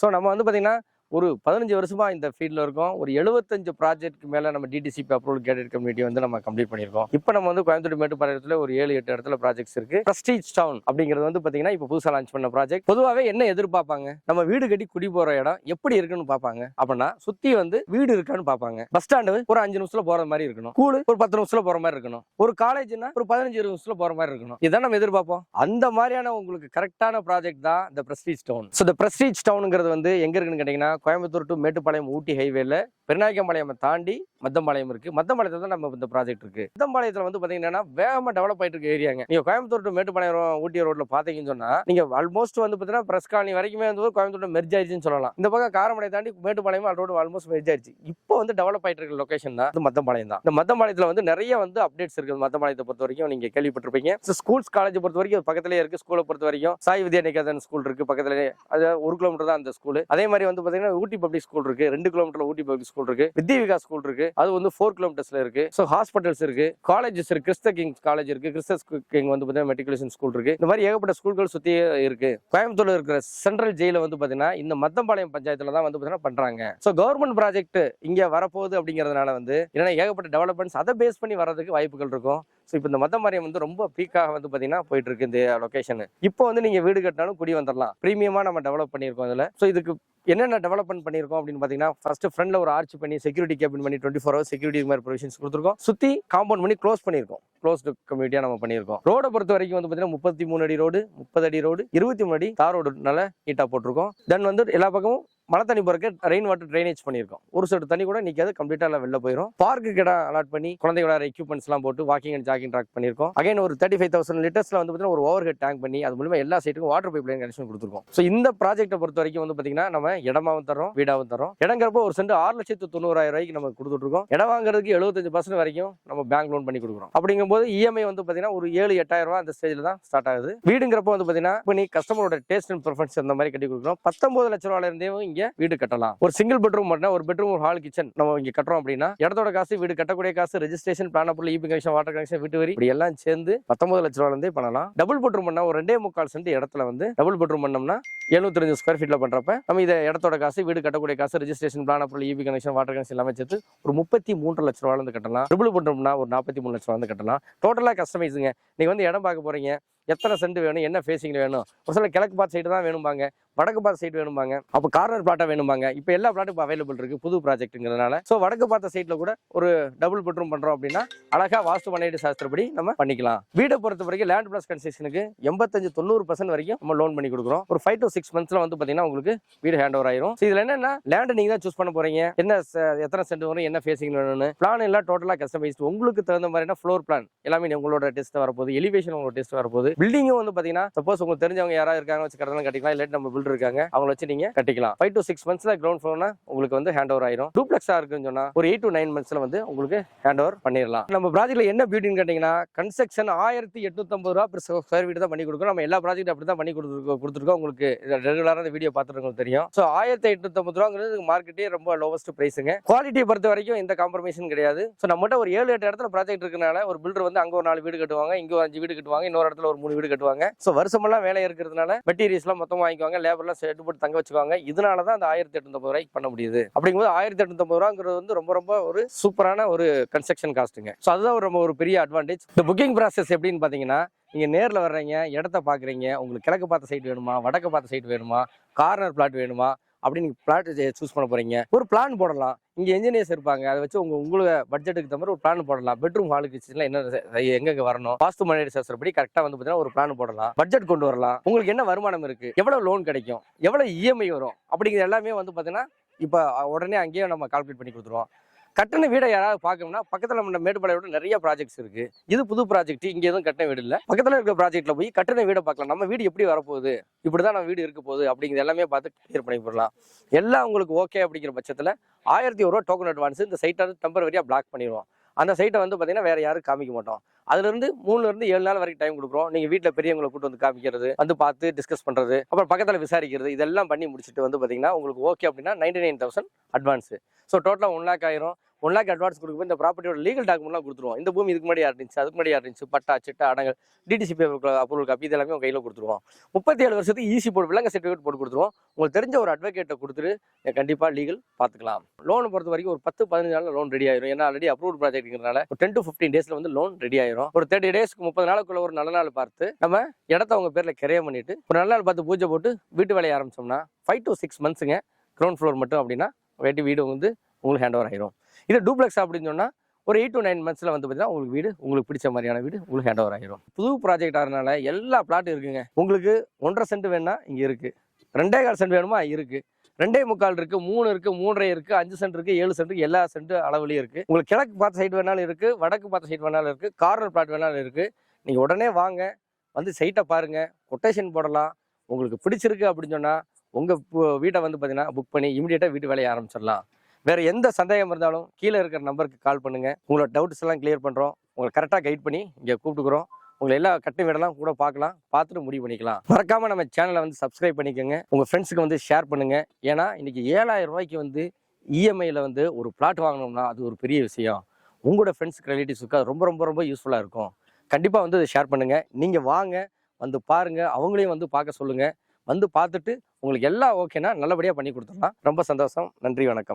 So நம்ம வந்து பார்த்திங்கன்னா ஒரு பதினஞ்சு வருஷமா இந்த ஃபீல்டில் இருக்கோம். ஒரு எழுபத்தஞ்சு ப்ராஜெக்ட்க்கு மேலே நம்ம டிடிசிபி அப்ரூவல் கேடட் கம்யூனிட்டி வந்து நம்ம கம்ப்ளீட் பண்ணியிருக்கோம். இப்போ நம்ம வந்து கோயம்புத்தூர் மேட்டுப்பாளையத்தில் ஒரு ஏழு எட்டு இடத்துல ப்ராஜெக்ட்ஸ் இருக்கு. பிரஸ்டீஜ் டவுன் அப்படிங்கிறது வந்து பார்த்தீங்கன்னா இப்போ புதுசாக லான்ச் பண்ண ப்ராஜெக்ட் பொதுவாகவே என்ன எதிர்பார்ப்பாங்க? நம்ம வீடு கட்டி குடி போகிற இடம் எப்படி இருக்குன்னு பார்ப்பாங்க? அப்படின்னா சுற்றி வந்து வீடு இருக்கான்னு பார்ப்பாங்க. பஸ் ஸ்டாண்டு ஒரு அஞ்சு நிமிஷத்தில் போகிற மாதிரி இருக்கணும். ஸ்கூலு ஒரு பத்து நிமிஷத்தில் போகிற மாதிரி இருக்கணும். ஒரு காலேஜ்னா ஒரு பதினஞ்சு இருபது நிமிஷத்தில் போகிற மாதிரி இருக்கணும். இதான் நம்ம எதிர்பார்ப்போம். அந்த மாதிரியான உங்களுக்கு கரெக்டான ப்ராஜெக்ட் தான் இந்த பிரஸ்டீஜ் டவுன் ஸோ இந்த பிரஸ்டீஜ் டவுனுங்கிறது வந்து எங்கே இருக்குன்னு கேட்டிங்கன்னா கோயம்புத்தூர் டு மேட்டுப்பாளையம் ஊட்டி ஹைவேல பெருநாயக்கம்பாளையம் தாண்டி மத்தம்பாளையம் இருக்கு. மத்தம்பாளையத்தில் தான் நம்ம இந்த ப்ராஜெக்ட் இருக்கு. மத்தம்பாளையத்தில் வந்து பார்த்தீங்கன்னா வேகமாக டெவலப் ஆயிட்டு இருக்க ஏரியாங்க நீங்கள் கோயம்புத்தூர் டு மேட்டுப்பாளையம் ஊட்டி ரோட்ல பார்த்தீங்கன்னு சொன்னால் நீங்கள் ஆல்மோஸ்ட் வந்து பார்த்தீங்கன்னா பிரஸ் காலனி வரைக்குமே வந்து கோயம்புத்தூர் மெர்ஜ் ஆயிடுச்சுன்னு சொல்லலாம். இந்த பக்கம் காரமடை தாண்டி மேட்டுப்பாளையம் ரோடு ஆல்மோஸ்ட் மெர்ஜ் ஆயிடுச்சு. இப்போ வந்து டெவலப் ஆயிட்டு இருக்க லொக்கேஷன் தான் இது மத்தம்பாளையம் தான். இந்த மத்தம்பாளையத்தில் வந்து நிறைய வந்து அப்டேட்ஸ் இருக்குது. மத்தம்பாளையத்தை பொறுத்த வரைக்கும் நீங்கள் கேள்விப்பட்டிருப்பீங்க. ஸ்கூல்ஸ் காலேஜ் பொறுத்த வரைக்கும் பக்கத்துலயே இருக்குது ஸ்கூலை பொறுத்த வரைக்கும் சாய் வித்யா நிகேதன் ஸ்கூல் இருக்கு பக்கத்துலேயே அது ஒரு கிலோமீட்டர் தான் அந்த ஸ்கூல் அதே மாதிரி வந்து பார்த்தீங்கன்னா ஊட்டி பப்ளிக் ஸ்கூல் இருக்குது ரெண்டு கிலோமீட்டர் ஊட்டி பப்ளிக் ஸ்கூல் இருக்குது வித்யா விகாஸ் ஸ்கூல் இருக்குது அது வந்து ஃபோர் கிலோமீட்டர்ஸ்ல இருக்கு. ஸோ ஹாஸ்பிட்டல்ஸ் இருக்கு. காலேஜஸ் இருக்கு. கிறிஸ்த கிங்ஸ் காலேஜ் இருக்கு. கிறிஸ்த கிங் வந்து பார்த்தீங்கன்னா மெட்ரிகுலேஷன் ஸ்கூல் இருக்கு. இந்த மாதிரி ஏகப்பட்ட ஸ்கூல்கள் சுத்தி இருக்கு. கோயம்புத்தூர்ல இருக்கிற சென்ட்ரல் ஜெயில வந்து பாத்தீங்கன்னா இந்த மத்தம்பாளையம் பஞ்சாயத்துல தான் வந்து பாத்தீங்கன்னா பண்றாங்க. ஸோ கவர்மெண்ட் ப்ராஜெக்ட் இங்க வரப்போகுது அப்படிங்கிறதுனால வந்து என்னன்னா ஏகப்பட்ட டெவலப்மெண்ட்ஸ் அதை பேஸ் பண்ணி வர்றதுக்கு வாய்ப்புகள் இருக்கும். ஸோ இப்போ இந்த மத்தம்பாளையம் வந்து ரொம்ப பீக்காக வந்து பார்த்தீங்கன்னா போயிட்டு இருக்கு இந்த லொக்கேஷன் இப்போ வந்து நீங்கள் வீடு கட்டினாலும் குடி வந்துடலாம் ப்ரீமியமாக நம்ம டெவலப் பண்ணியிருக்கோம் அதில். ஸோ இதுக்கு என்னென்ன டெவலப்மெண்ட் பண்ணியிருக்கோம் அப்படின்னு பார்த்தீங்கன்னா ஃபர்ஸ்ட் ஃப்ரண்ட்ல ஒரு ஆர்ச் பண்ணி செக்யூரிட்டி கேபின் பண்ணி டுவெண்ட்டி ஃபோர் ஹவர்ஸ் செக்யூரிட்டி மாதிரி ப்ரொவிஷன்ஸ் கொடுத்துருக்கோம். சுற்றி காம்பவுண்ட் பண்ணி க்ளோஸ் பண்ணியிருக்கோம். க்ளோஸ்டு கம்யூனிட்டியாக நம்ம பண்ணியிருக்கோம். ரோடை பொறுத்த வரைக்கும் வந்து பார்த்தீங்கன்னா முப்பத்தி மூணு அடி ரோடு முப்பது அடி ரோடு இருபத்தி மூணு அடி தார் ரோடு நல்லா நீட்டாக போட்டிருக்கோம். தென் வந்து எல்லா பக்கமும் மழை தண்ணி போறதுக்கு ரெயின் வாட்டர் ட்ரைனேஜ் பண்ணியிருக்கோம். ஒரு சொட்டு தண்ணி கூட நிற்காது கம்ப்ளீட்டாக வெளில போயிடும் பார்க்கு இடம் அலாட் பண்ணி குழந்தை விளையாட எக்யூப்மெண்ட்ஸ் எல்லாம் போட்டு வாக்கிங் அண்ட் ஜாக்கிங் ட்ராக் பண்ணியிருக்கோம். அகைன் ஒரு தேர்ட்டி ஃபைவ் தௌசண்ட் லிட்டர்ஸ்ல வந்து பார்த்தீங்கன்னா ஒரு ஓவர் ஹெட் டேங்க் பண்ணி அது மூலமா எல்லா சைட்டுக்கும் வாட்டர் பைப் லைன் கனெக்ஷன் கொடுத்துருக்கோம். ஸோ இந்த ப்ராஜெக்ட்டை பொறுத்த வரைக்கும் வந்து பார்த்தீங்கன்னா நம்ம இடமாவும் தரோம் வீடாவும் தரோம் இடங்கிறப்போ ஒரு சென்ட் ஆறு லட்சத்து தொண்ணூறாயிரம் ரூபாய்க்கு நம்ம கொடுத்துட்ருக்கோம். இடம் வாங்குறதுக்கு எழுபத்தஞ்சு பர்சன்ட் வரைக்கும் நம்ம பேங்க் லோன் பண்ணி கொடுக்குறோம். அப்படிங்கும்போது இஎம்ஐ வந்து பார்த்தீங்கன்னா ஒரு ஏழு எட்டாயிரம் ரூபா அந்த ஸ்டேஜில் தான் ஸ்டார்ட் ஆகுது. வீடுங்கிறப்போ வந்து பார்த்தீங்கன்னா இப்போ நீ கஸ்டமரோட டேஸ்ட் அண்ட் ப்ரிஃபரன்ஸ் அந்த மாதிரி கட்டி கொடுக்குறோம். பத்தொம்பது லட்ச ரூபாயில இருந்தே இங்க வீடு கட்டலாம். ஒரு சிங்கிள் பெட்ரூம் மட்டும் ஒரு பெட்ரூம் ஒரு ஹால் கிச்சன் நம்ம இங்க கட்டுறோம் அப்படின்னா இடத்தோட காசு வீடு கட்டக்கூடிய காசு ரெஜிஸ்ட்ரேஷன் பிளான் அப்புறம் E B connection water connection வீட்டு வரி இப்படி எல்லாம் சேர்ந்து பத்தொன்பது லட்ச ரூபாயில இருந்தே பண்ணலாம். டபுள் பெட்ரூம் பண்ணா ஒரு ரெண்டே முக்கால் சென்ட் இடத்துல வந்து டபுள் பெட்ரூம் பண்ணோம்னா எழுநூத்தி ஸ்கொயர் ஃபீட்ல பண்றப்ப நம்ம இதை இடத்தோட காசு வீடு கட்டக்கூடிய காசு ரெஜிஸ்ட்ரேஷன் பிளான் அப்புறம் E B connection water connection எல்லாமே சேர்த்து ஒரு முப்பத்தி மூன்று லட்ச ரூபால இருந்து கட்டலாம். டபுள் பெட்ரூம்னா ஒரு நாற்பத்தி மூணு லட்ச ரூபா வந்து கட்டலாம். டோட்டலா கஸ்டமைஸுங்க நீங்க வந்து இடம் பார்க்க போறீங்க. எத்தனை சென்ட் வேணும் என்ன ஃபேஸிங்ல வேணும்? ஒரு சில கிழக்கு பார்த்து சைடு தான் வேணும்பாங்க. வடக்கு பார்த்த சைட் வேணும்பாங்க. அப்போ கார்னர் பிளாட்டா வேணும்பாங்க. இப்போ எல்லா பிளாட்டும் இப்போ அவைலபிள் இருக்கு. புது ப்ராஜெக்ட்டுங்கிறதுனால ஸோ வடக்கு பார்த்த சைட்ல கூட ஒரு டபுள் பெட்ரூம் பண்றோம் அப்படின்னா அழகா வாஸ்து பண்ணையீடு சாஸ்திரப்படி நம்ம பண்ணிக்கலாம். வீடை பொறுத்த வரைக்கும் லேண்ட் பிளஸ் கன்ஸ்ட்ரக்ஷனுக்கு எண்பத்தஞ்சு தொண்ணூறு பர்சன்ட் வரைக்கும் நம்ம லோன் பண்ணி கொடுக்குறோம். ஒரு ஃபைவ் டு சிக்ஸ் மந்த்ஸ்ல வந்து பாத்தீங்கன்னா உங்களுக்கு வீடு ஹேண்ட் ஓவர் ஆயிரும். இதில் இதுல என்னன்னா லேண்ட் நீங்க தான் சூஸ் பண்ண போறீங்க. என்ன எத்தனை சென்ட் வரும் என்ன ஃபேசிங் வேணும்னு. பிளான் எல்லாம் டோட்டலா கஸ்டமைஸ்டு உங்களுக்கு தகுந்த மாதிரினா ஃப்ளோர் பிளான் எல்லாமே உங்களோட டெஸ்ட் வரப்போகுது. எலிவேஷன் உங்களோட டெஸ்ட் வரப்போகுது. பில்டிங்கும் வந்து பாத்தீங்கன்னா சப்போஸ் உங்களுக்கு தெரிஞ்சவங்க யாராவது இருக்காங்க வச்சு கட்டணம் கட்டிக்கலாம். இல்லாட்டி நம்ம பில்டர் இருக்காங்க அவங்கள வச்சு நீங்க கட்டிக்கலாம். ஃபைவ் டு சிக்ஸ் மந்த்ஸ்ல கிரவுண்ட் ஃப்ளோர்னா உங்களுக்கு வந்து ஹேண்ட் ஓவர் ஆயிரும் டூப்ளெக்ஸா இருக்குன்னு சொன்னா ஒரு எயிட் டு நைன் மந்த்ஸ்ல வந்து உங்களுக்கு ஹேண்ட் ஓவர் பண்ணிடலாம். நம்ம ப்ராஜெக்ட்ல என்ன பியூட்டின்னு கேட்டீங்கன்னா கன்ஸ்ட்ரக்ஷன் ஆயிரத்தி எட்நூத்தம்பது ரூபா per ஸ்கொயர் ஃபீட் தான் பண்ணி கொடுக்குறோம் நம்ம எல்லா ப்ராஜெக்ட் அப்படி தான் பண்ணி கொடுத்துருக்கோம் கொடுத்துருக்கோம். உங்களுக்கு ரெகுலராக இந்த வீடியோ பார்த்துருக்கோம் தெரியும். ஸோ ஆயிரத்தி எட்நூத்தம்பது ரூபாங்கிறது மார்க்கெட்டே ரொம்ப லோவஸ்ட் பிரைஸுங்க குவாலிட்டியை பொறுத்த வரைக்கும் எந்த காம்ப்ரமைஸும் கிடையாது. ஸோ நம்மகிட்ட ஒரு ஏழு எட்டு இடத்துல ப்ராஜெக்ட் இருக்கனால ஒரு பில்டர் வந்து அங்கே ஒரு நாலு வீடு கட்டுவாங்க இங்கே ஒரு அஞ்சு வீடு கட்டுவாங்க இன்னொரு இடத்துல ஒரு மூணு வீடு கட்டுவாங்க. ஸோ வருஷமெல்லாம் வேலை இருக்கிறதுனால மெட்டீரியல்ஸ்லாம் மொத்தமாக வாங்கிக்குவாங்க. லேபர்லாம் செட்டு போட்டு தங்க வச்சுக்குவாங்க. இதனால தான் அந்த ஆயிரத்தி எட்நூத்தம்பது ரூபாய்க்கு பண்ண முடியுது. அப்படிங்கும்போது ஆயிரத்தி எட்நூத்தம்பது ரூபாங்கிறது வந்து ரொம்ப ரொம்ப ஒரு சூப்பரான ஒரு கன்ஸ்ட்ரக்ஷன் காஸ்ட்டுங்க ஸோ அதுதான் ஒரு ரொம்ப ஒரு பெரிய அட்வான்டேஜ் இந்த புக்கிங் ப்ராசஸ் எப்படின்னு பார்த்தீங்கன்னா நீங்க நேரில் வர்றீங்க இடத்த பாக்குறீங்க உங்களுக்கு கிழக்கு பார்த்த சைட் வேணுமா வடக்கு பார்த்த சைட் வேணுமா கார்னர் பிளாட் வேணுமா அப்படின்னு பிளாட் சூஸ் பண்ண போறீங்க. ஒரு பிளான் போடலாம். இங்க என்ஜினியர்ஸ் இருப்பாங்க. அதை வச்சு உங்க உங்களுக்கு பட்ஜெட்டுக்கு தகுந்த மாதிரி ஒரு பிளான் போடலாம். பெட்ரூம் ஹாலுக்கு கிச்சன்ல என்ன எங்க வரணும்? வாஸ்து மனித சாஸ்திரப்படி கரெக்டா வந்து பார்த்தீங்கன்னா ஒரு பிளான் போடலாம். பட்ஜெட் கொண்டு வரலாம். உங்களுக்கு என்ன வருமானம் இருக்கு? எவ்வளவு லோன் கிடைக்கும்? எவ்வளவு இஎம்ஐ வரும்? அப்படிங்கிற எல்லாமே வந்து பாத்தீங்கன்னா இப்போ உடனே அங்கேயே நம்ம கால்குலேட் பண்ணி கொடுத்துருவோம். கட்டண வீடை யாராவது பார்க்கணும்னா பக்கத்தில் நம்ம மேட்டுப்பாளையோட நிறைய ப்ராஜெக்ட்ஸ் இருக்கு. இது புது ப்ராஜெக்ட் இங்கே எதுவும் கட்டண வீடு இல்லை. பக்கத்தில் இருக்கிற ப்ராஜெக்ட்ல போய் கட்டண வீடை பார்க்கலாம். நம்ம வீடு எப்படி வரப்போகுது? இப்படிதான் நம்ம வீடு இருக்க போகுது அப்படிங்கிறது எல்லாமே பார்த்து கிளியர் பண்ணி போடலாம் எல்லாம் உங்களுக்கு ஓகே அப்படிங்கிற பட்சத்தில் ஆயிரத்தி ஒரு ரூபா டோக்கன் அட்வான்ஸ் இந்த சைட்டை வந்து டெம்பரவரியாக பிளாக் பண்ணிடுவோம். அந்த சைட்டை வந்து பார்த்தீங்கன்னா வேற யாரும் காமிக்க மாட்டோம். அதுலேருந்து மூணுலேருந்து ஏழு நாள் வரைக்கும் டைம் கொடுக்குறோம். நீங்கள் வீட்டில் பெரியவங்களை கூட்டு வந்து காமிக்கிறது வந்து பார்த்து டிஸ்கஸ் பண்ணுறது அப்புறம் பக்கத்தில் விசாரிக்கிறது இதெல்லாம் பண்ணி முடிச்சுட்டு வந்து பார்த்தீங்கன்னா உங்களுக்கு ஓகே அப்படின்னா ninety nine thousand advance so டோட்டலாக ஒன் லேக் ஆயிரும். ஒன் லேக் அட்வான்ஸ் கொடுக்கும்போது இந்த ப்ராப்பர்ட்டியோட லீகல் டாக்குமெண்ட்லாம் கொடுத்துருவோம். இந்த பூமி இதுக்கு முன்னாடி யார் இருந்துச்சு அதுக்கு முன்னாடி யார் இருந்துச்சு பட்டா சிட்டா அடங்கல் டிடிசி பேப்பர் அப்ரூவல் காப்பி இது எல்லாமே கையில் கொடுத்துருவோம். முப்பத்தி ஏழு வருஷத்துக்கு ஈஸி போட்டு விலங்க சர்டிஃபிகேட் போட்டு கொடுத்துருவோம். உங்களுக்கு தெரிஞ்ச ஒரு அட்வொகேட்டை கொடுத்துட்டு கண்டிப்பாக லீகல் பார்த்துக்கலாம் லோன் பொறுத்த வரைக்கும் ஒரு பத்து பதினஞ்சு நாள்ல லோன் ரெடி ஆயிரும். ஏன்னா ஆல்ரெடி அப்ரூவ் ப்ராஜெக்ட்ங்கிறனால ஒரு டென் டு ஃபிஃப்டீன் டேஸில் வந்து லோன் ரெடி ஆயிரும். ஒரு தேர்ட்டி டேஸ்க்கு முப்பது நாளுக்குள்ள ஒரு நல்ல நாள் பார்த்து நம்ம இடத்த அவங்க பேரில் கிரையம் பண்ணிட்டு ஒரு நல்ல நாள் பார்த்து பூஜை போட்டு வீட்டு வேலையை ஆரம்பிச்சோம்னா ஃபைவ் டு சிக்ஸ் மந்த்ஸுங்க கிரவுண்ட் ஃப்ளோர் மட்டும் அப்படின்னா வேட்டி வீடு வந்து உங்களுக்கு ஹேண்ட் ஓவர் ஆயிரும். இது டூப்ளெக்ஸ் அப்படின்னு சொன்னால் ஒரு எயிட் டு நைன் மந்த்ஸில் வந்து பார்த்தீங்கன்னா உங்களுக்கு வீடு உங்களுக்கு பிடிச்ச மாதிரியான வீடு உங்களுக்கு ஹேண்ட் ஓவர் ஆகிரும் புது ப்ராஜெக்ட் ஆகிறனால எல்லா பிளாட்டும் இருக்குங்க. உங்களுக்கு ஒன்றரை சென்ட் வேணா இங்கே இருக்குது ரெண்டே கால் சென்ட் வேணுமா? இருக்குது ரெண்டே முக்கால் இருக்குது மூணு இருக்குது மூன்றரை இருக்குது அஞ்சு சென்ட் இருக்குது ஏழு சென்ட் எல்லா சென்ட் அளவுலேயும் இருக்குது உங்களுக்கு கிழக்கு பார்த்த சைடு வேணாலும் இருக்குது வடக்கு பார்த்த சைடு வேணாலும் இருக்குது கார்னர் பிளாட் வேணாலும் இருக்குது நீங்கள் உடனே வாங்க வந்து சைட்டை பாருங்கள் கொட்டேஷன் போடலாம். உங்களுக்கு பிடிச்சிருக்கு அப்படின்னு சொன்னால் உங்கள் வீட்டை வந்து பார்த்தீங்கன்னா புக் பண்ணி இமீடியட்டாக வீட்டு வேலையை ஆரம்பிச்சிடலாம். வேற எந்த சந்தேகம் இருந்தாலும் கீழே இருக்கிற நம்பருக்கு கால் பண்ணுங்க. உங்களோட டவுட்ஸ் எல்லாம் கிளியர் பண்றோம். உங்களை கரெக்டாக கைட் பண்ணி இங்கே கூப்பிட்டுக்கிறோம். உங்களை எல்லா கட்டு வீடெல்லாம் கூட பார்க்கலாம். பார்த்துட்டு முடிவு பண்ணிக்கலாம். மறக்காம நம்ம சேனலை வந்து சப்ஸ்கிரைப் பண்ணிக்கோங்க. உங்க ஃப்ரெண்ட்ஸுக்கு வந்து ஷேர் பண்ணுங்க. ஏன்னா இன்னைக்கு ஏழாயிரம் ரூபாய்க்கு வந்து இஎம்ஐயில் வந்து ஒரு பிளாட் வாங்கணும்னா அது ஒரு பெரிய விஷயம். உங்களோட ஃப்ரெண்ட்ஸுக்கு ரிலேட்டிவ்ஸுக்கு அது ரொம்ப ரொம்ப ரொம்ப யூஸ்ஃபுல்லாக இருக்கும். கண்டிப்பாக வந்து அதை ஷேர் பண்ணுங்கள் நீங்கள் வாங்க வந்து பாருங்கள் அவங்களையும் வந்து பார்க்க சொல்லுங்கள் வந்து பார்த்துட்டு உங்களுக்கு எல்லாம் ஓகேனா நல்லபடியாக பண்ணி கொடுத்துடலாம். ரொம்ப சந்தோஷம். நன்றி வணக்கம்.